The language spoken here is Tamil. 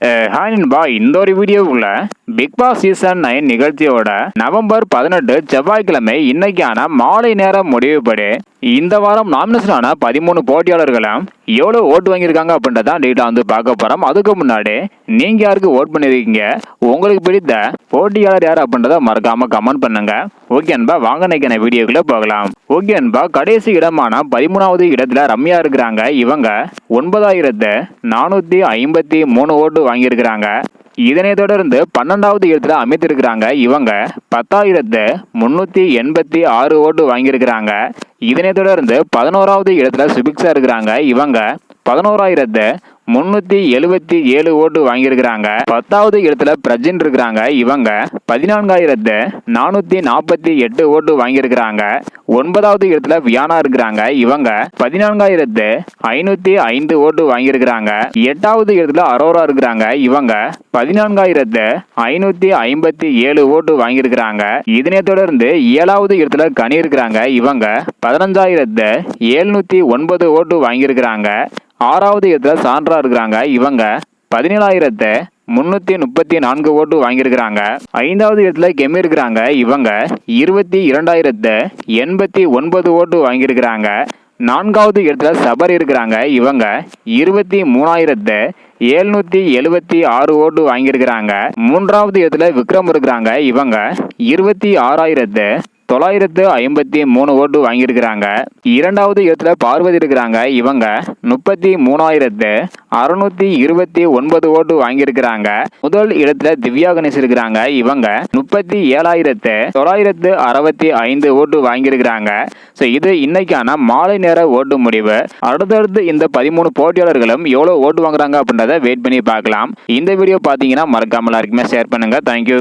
Eh, ஹாய் நண்பா இந்த ஒரு வீடியோவுக்குள்ள பிக் பாஸ் சீசன் நைன் நிகழ்ச்சியோட நவம்பர் பதினெட்டு செவ்வாய்க்கிழமை இன்னைக்கான மாலை நேரம் முடிவுபடி இந்த வாரம் நாமினேஷன் பதிமூணு போட்டியாளர்களும் எவ்வளோ ஓட்டு வாங்கியிருக்காங்க அப்படின்றத டீட்டா வந்து பார்க்க போகிறோம் அதுக்கு முன்னாடி நீங்கள் யாருக்கு ஓட் பண்ணியிருக்கீங்க உங்களுக்கு பிடித்த போட்டியாளர் யார் அப்படின்றத மறக்காமல் கமெண்ட் பண்ணுங்க. ஓகே அன்பா வாங்க நினைக்கிற வீடியோக்குள்ளே போகலாம். ஓகே அன்பா கடைசி இடமான பதிமூணாவது இடத்துல ரம்யா இருக்கிறாங்க. இவங்க ஒன்பதாயிரத்து நானூற்றி ஐம்பத்தி மூணு ஓட்டு வாங்கியிருக்கிறாங்க. இதனை தொடர்ந்து பன்னெண்டாவது இடத்துல அமைத்திருக்கிறாங்க இவங்க. பத்தாயிரத்து முன்னூற்றி எண்பத்தி ஆறு ஓட்டு வாங்கியிருக்கிறாங்க. இதனை தொடர்ந்து பதினோராவது இடத்துல சுபிக்ஸாக இருக்கிறாங்க இவங்க. பதினோராயிரத்து முன்னூற்றி எழுபத்தி ஏழு ஓட்டு வாங்கியிருக்கிறாங்க. பத்தாவது இடத்துல பிரஜின் இருக்கிறாங்க இவங்க. பதினான்காயிரத்து நானூற்றி நாற்பத்தி எட்டு ஓட்டு வாங்கியிருக்கிறாங்க. ஒன்பதாவது இடத்துல வியானா இருக்கிறாங்க. இவங்க பதினான்காயிரத்து ஐநூத்தி ஐந்து ஓட்டு வாங்கியிருக்கிறாங்க. எட்டாவது இடத்துல அரோரா இருக்கிறாங்க. இவங்க பதினான்காயிரத்து ஐநூத்தி ஐம்பத்தி ஏழு ஓட்டு வாங்கியிருக்கிறாங்க. இதனை தொடர்ந்து ஏழாவது இடத்துல கனி இருக்கிறாங்க. இவங்க பதினஞ்சாயிரத்து எழுநூத்தி ஒன்பது ஓட்டு வாங்கியிருக்கிறாங்க. ஆறாவது இடத்துல சான்றா இருக்கிறாங்க. இவங்க பதினேழாயிரத்து முன்னூத்தி முப்பத்தி நான்கு ஓட்டு வாங்கியிருக்கிறாங்க. ஐந்தாவது இடத்துல கெமி இருக்கிறாங்க இவங்க. இருபத்தி இரண்டாயிரத்து எண்பத்தி ஒன்பது ஓட்டு வாங்கியிருக்கிறாங்க. நான்காவது இடத்துல சபர் இருக்கிறாங்க இவங்க. இருபத்தி மூணாயிரத்து எழுநூத்தி எழுபத்தி ஆறு ஓட்டு வாங்கியிருக்கிறாங்க. மூன்றாவது இடத்துல விக்ரம் இருக்கிறாங்க இவங்க. இருபத்தி ஆறாயிரத்து தொள்ளாயிரத்து ஐம்பத்தி மூணு ஓட்டு வாங்கியிருக்கிறாங்க. இரண்டாவது இடத்துல பார்வதி இருக்கிறாங்க. இவங்க முப்பத்தி மூணாயிரத்து அறுநூத்தி இருபத்தி ஒன்பது ஓட்டு வாங்கியிருக்கிறாங்க. முதல் இடத்துல திவ்யா கணேஷ் இருக்கிறாங்க. இவங்க முப்பத்தி ஏழாயிரத்து தொள்ளாயிரத்து அறுபத்தி ஐந்து ஓட்டு வாங்கியிருக்கிறாங்க. ஸோ இது இன்னைக்கான மாலை நேர ஓட்டு முடிவு. அடுத்தடுத்து இந்த பதிமூணு போட்டியாளர்களும் எவ்வளோ ஓட்டு வாங்குறாங்க அப்படின்றத வெயிட் பண்ணி பார்க்கலாம். இந்த வீடியோ பார்த்தீங்கன்னா மறக்காம எல்லாருக்குமே ஷேர் பண்ணுங்க. தேங்க்யூ